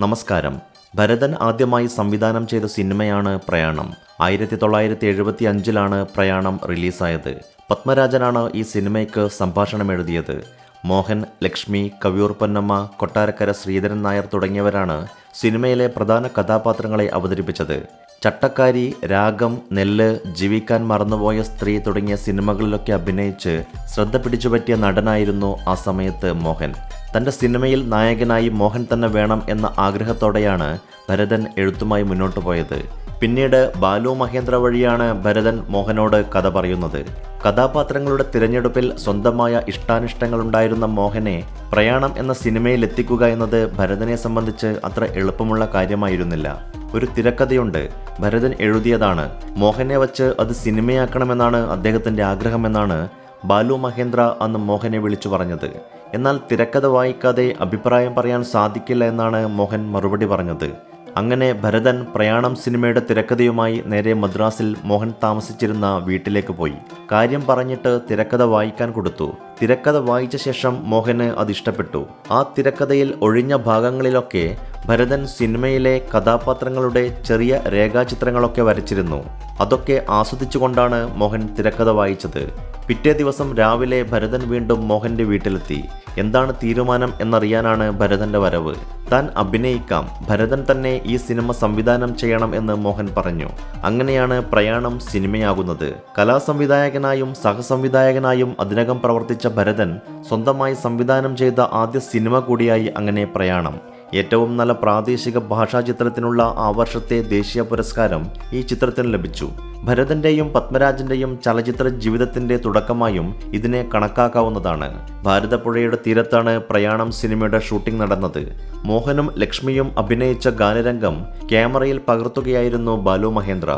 നമസ്കാരം. ഭരതൻ ആദ്യമായി സംവിധാനം ചെയ്ത സിനിമയാണ് പ്രയാണം. ആയിരത്തി തൊള്ളായിരത്തി എഴുപത്തി അഞ്ചിലാണ് പ്രയാണം റിലീസായത്. പത്മരാജനാണ് ഈ സിനിമയ്ക്ക് സംഭാഷണം എഴുതിയത്. മോഹൻ ലക്ഷ്മി കവിയൂർ പൊന്നമ്മ കൊട്ടാരക്കര ശ്രീധരൻ നായർ തുടങ്ങിയവരാണ് സിനിമയിലെ പ്രധാന കഥാപാത്രങ്ങളെ അവതരിപ്പിച്ചത്. ചട്ടക്കാരി രാഗം നെല്ല് ജീവിക്കാൻ മറന്നുപോയ സ്ത്രീ തുടങ്ങിയ സിനിമകളിലൊക്കെ അഭിനയിച്ച് ശ്രദ്ധ പിടിച്ചുപറ്റിയ നടനായിരുന്നു ആ സമയത്ത് മോഹൻ. തന്റെ സിനിമയിൽ നായകനായി മോഹൻ തന്നെ വേണം എന്ന ആഗ്രഹത്തോടെയാണ് ഭരതൻ എഴുത്തുമായി മുന്നോട്ട് പോയത്. പിന്നീട് ബാലു മഹേന്ദ്ര വഴിയാണ് ഭരതൻ മോഹനോട് കഥ പറയുന്നത്. കഥാപാത്രങ്ങളുടെ തിരഞ്ഞെടുപ്പിൽ സ്വന്തമായ ഇഷ്ടാനിഷ്ടങ്ങളുണ്ടായിരുന്ന മോഹനെ പ്രയാണം എന്ന സിനിമയിൽ എത്തിക്കുക എന്നത് ഭരതനെ സംബന്ധിച്ച് അത്ര എളുപ്പമുള്ള കാര്യമായിരുന്നില്ല. ഒരു തിരക്കഥയുണ്ട്. ഭരതൻ എഴുതിയതാണ്. മോഹനെ വച്ച് അത് സിനിമയാക്കണമെന്നാണ് അദ്ദേഹത്തിന്റെ ആഗ്രഹമെന്നാണ് ബാലു മഹേന്ദ്ര അന്ന് മോഹനെ വിളിച്ചു പറഞ്ഞത്. എന്നാൽ തിരക്കഥ വായിക്കാതെ അഭിപ്രായം പറയാൻ സാധിക്കില്ല എന്നാണ് മോഹൻ മറുപടി പറഞ്ഞത്. അങ്ങനെ ഭരതൻ പ്രയാണം സിനിമയുടെ തിരക്കഥയുമായി നേരെ മദ്രാസിൽ മോഹൻ താമസിച്ചിരുന്ന വീട്ടിലേക്ക് പോയി. കാര്യം പറഞ്ഞിട്ട് തിരക്കഥ വായിക്കാൻ കൊടുത്തു. തിരക്കഥ വായിച്ച ശേഷം മോഹന് അത് ഇഷ്ടപ്പെട്ടു ആ തിരക്കഥയിൽ ഒഴിഞ്ഞ ഭാഗങ്ങളിലൊക്കെ ഭരതൻ സിനിമയിലെ കഥാപാത്രങ്ങളുടെ ചെറിയ രേഖാചിത്രങ്ങളൊക്കെ വരച്ചിരുന്നു. അതൊക്കെ ആസ്വദിച്ചുകൊണ്ടാണ് മോഹൻ തിരക്കഥ വായിച്ചത്. പിറ്റേ ദിവസം രാവിലെ ഭരതൻ വീണ്ടും മോഹന്റെ വീട്ടിലെത്തി. എന്താണ് തീരുമാനം എന്നറിയാനാണ് ഭരതന്റെ വരവ്. താൻ അഭിനയിക്കാം. ഭരതൻ തന്നെ ഈ സിനിമ സംവിധാനം ചെയ്യണം എന്ന് മോഹൻ പറഞ്ഞു. അങ്ങനെയാണ് പ്രയാണം സിനിമയാകുന്നത്. കലാസംവിധായകനായും സഹസംവിധായകനായും അതിനകം പ്രവർത്തിച്ച ഭരതൻ സ്വന്തമായി സംവിധാനം ചെയ്ത ആദ്യ സിനിമ കൂടിയായി അങ്ങനെ പ്രയാണം. ഏറ്റവും നല്ല പ്രാദേശിക ഭാഷാ ചിത്രത്തിനുള്ള ആ വർഷത്തെ ദേശീയ പുരസ്കാരം ഈ ചിത്രത്തിന് ലഭിച്ചു. ഭരതന്റെയും പത്മരാജന്റെയും ചലച്ചിത്ര ജീവിതത്തിന്റെ തുടക്കമായും ഇതിനെ കണക്കാക്കാവുന്നതാണ്. ഭാരതപ്പുഴയുടെ തീരത്താണ് പ്രയാണം സിനിമയുടെ ഷൂട്ടിംഗ് നടന്നത്. മോഹനും ലക്ഷ്മിയും അഭിനയിച്ച ഗാനരംഗം ക്യാമറയിൽ പകർത്തുകയായിരുന്നു ബാലു മഹേന്ദ്ര.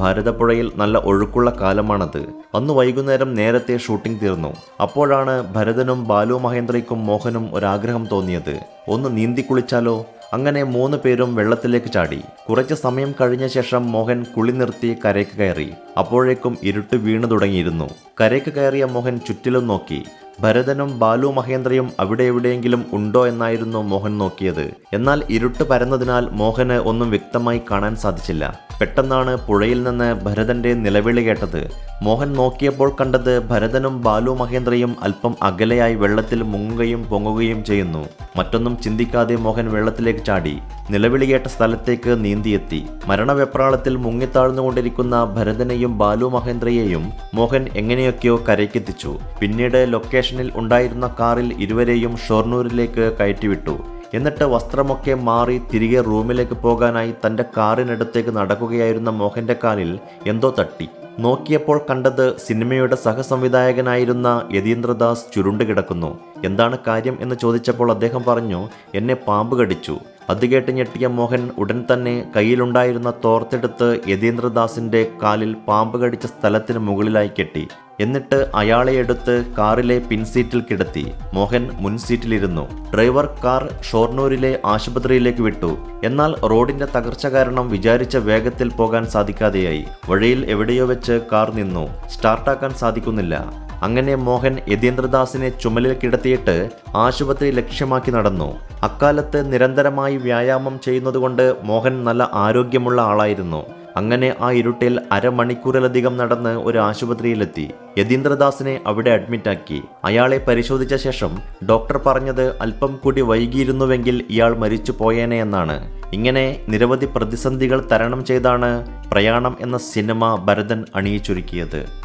ഭാരതപ്പുഴയിൽ നല്ല ഒഴുക്കുള്ള കാലമാണത്. അന്ന് വൈകുന്നേരം നേരത്തെ ഷൂട്ടിംഗ് തീർന്നു. അപ്പോഴാണ് ഭരതനും ബാലു മഹേന്ദ്രയ്ക്കും മോഹനും ഒരാഗ്രഹം തോന്നിയത്. ഒന്ന് നീന്തി കുളിച്ചാലോ? അങ്ങനെ മൂന്ന് പേരും വെള്ളത്തിലേക്ക് ചാടി. കുറച്ച് സമയം കഴിഞ്ഞ ശേഷം മോഹൻ കുളി നിർത്തി കരയ്ക്ക് കയറി. അപ്പോഴേക്കും ഇരുട്ട് വീണു തുടങ്ങിയിരുന്നു. കരയ്ക്ക് കയറിയ മോഹൻ ചുറ്റിലും നോക്കി. ഭരതനും ബാലു മഹേന്ദ്രയും അവിടെ എവിടെയെങ്കിലും ഉണ്ടോ എന്നായിരുന്നു മോഹൻ നോക്കിയത്. എന്നാൽ ഇരുട്ട് പരന്നതിനാൽ മോഹന് ഒന്നും വ്യക്തമായി കാണാൻ സാധിച്ചില്ല. പെട്ടെന്നാണ് പുഴയിൽ നിന്ന് ഭരതന്റെ നിലവിളി കേട്ടത്. മോഹൻ നോക്കിയപ്പോൾ കണ്ടത് ഭരതനും ബാലു മഹേന്ദ്രയും അല്പം അകലെയായി വെള്ളത്തിൽ മുങ്ങുകയും പൊങ്ങുകയും ചെയ്യുന്നു. മറ്റൊന്നും ചിന്തിക്കാതെ മോഹൻ വെള്ളത്തിലേക്ക് ചാടി. നിലവിളി കേട്ട സ്ഥലത്തേക്ക് നീന്തിയെത്തി. മരണവെപ്രാളത്തിൽ മുങ്ങിത്താഴ്ന്നുകൊണ്ടിരിക്കുന്ന ഭരതനെയും ബാലു മഹേന്ദ്രയെയും മോഹൻ എങ്ങനെയൊക്കെയോ കരയ്ക്കെത്തിച്ചു. പിന്നീട് ലൊക്കേഷനിൽ ഉണ്ടായിരുന്ന കാറിൽ ഇരുവരെയും ഷൊർണൂരിലേക്ക് കയറ്റിവിട്ടു. എന്നിട്ട് വസ്ത്രമൊക്കെ മാറി തിരികെ റൂമിലേക്ക് പോകാനായി തന്റെ കാറിനടുത്തേക്ക് നടക്കുകയായിരുന്ന മോഹന്റെ കാലിൽ എന്തോ തട്ടി. നോക്കിയപ്പോൾ കണ്ടത് സിനിമയുടെ സഹസംവിധായകനായിരുന്ന യതീന്ദ്രദാസ് ചുരുണ്ട് കിടക്കുന്നു എന്താണ് കാര്യം എന്ന് ചോദിച്ചപ്പോൾ അദ്ദേഹം പറഞ്ഞു എന്നെ പാമ്പ് കടിച്ചു. അത് കേട്ട് ഞെട്ടിയ മോഹൻ ഉടൻ തന്നെ കയ്യിലുണ്ടായിരുന്ന തോർത്തെടുത്ത് യതീന്ദ്രദാസിന്റെ കാലിൽ പാമ്പ് കടിച്ച സ്ഥലത്തിന് മുകളിലായി കെട്ടി. എന്നിട്ട് അയാളെ എടുത്ത് കാറിലെ പിൻസീറ്റിൽ കിടത്തി. മോഹൻ മുൻസീറ്റിലിരുന്നു ഡ്രൈവർ കാർ ഷോർണൂരിലെ ആശുപത്രിയിലേക്ക് വിട്ടു. എന്നാൽ റോഡിന്റെ തകർച്ച കാരണം വിചാരിച്ച വേഗത്തിൽ പോകാൻ സാധിക്കാതെയായി. വഴിയിൽ എവിടെയോ വെച്ച് കാർ നിന്നു. സ്റ്റാർട്ടാക്കാൻ സാധിക്കുന്നില്ല. അങ്ങനെ മോഹൻ യതീന്ദ്രദാസിനെ ചുമലിൽ കിടത്തിയിട്ട് ആശുപത്രി ലക്ഷ്യമാക്കി നടന്നു. അക്കാലത്ത് നിരന്തരമായി വ്യായാമം ചെയ്യുന്നതുകൊണ്ട് മോഹൻ നല്ല ആരോഗ്യമുള്ള ആളായിരുന്നു. അങ്ങനെ ആ ഇരുട്ടിൽ അരമണിക്കൂറിലധികം നടന്ന് ഒരു ആശുപത്രിയിലെത്തി. യതീന്ദ്രദാസിനെ അവിടെ അഡ്മിറ്റാക്കി അയാളെ പരിശോധിച്ച ശേഷം ഡോക്ടർ പറഞ്ഞത് അല്പം കൂടി വൈകിയിരുന്നുവെങ്കിൽ ഇയാൾ മരിച്ചു പോയേനെ എന്നാണ്. ഇങ്ങനെ നിരവധി പ്രതിസന്ധികൾ തരണം ചെയ്താണ് പ്രയാണം എന്ന സിനിമ ഭരതൻ അണിയിച്ചൊരുക്കിയത്.